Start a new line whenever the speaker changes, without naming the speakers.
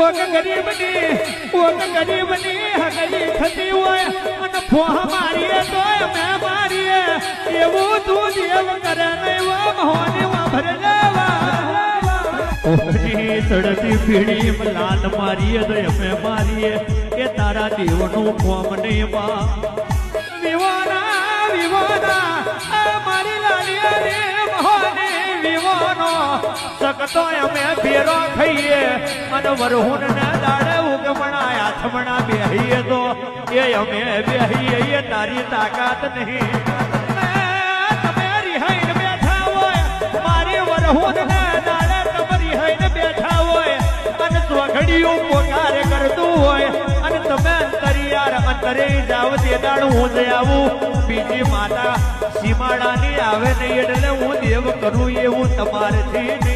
ઓગ ગરીબની મારીએ એવું તું દેવ સડતી પીડી લાલ મારીએ તો અમે મારીએ, કે તારા દેવનું ફોમ નહીં સકતો અમે ફેરો ખાઈએ. અને વરહુન ને દાડે ઉગમણા આથમણા બેહીએ તો. એ અમે બેહીએ તારી તાકાત નહીં. કરતું હોય. તમે અંતરિયાર તે આવું. બીજી માતા સીમાડાની આવે નહીં એટલે દેવ કરું એવું તમારેથી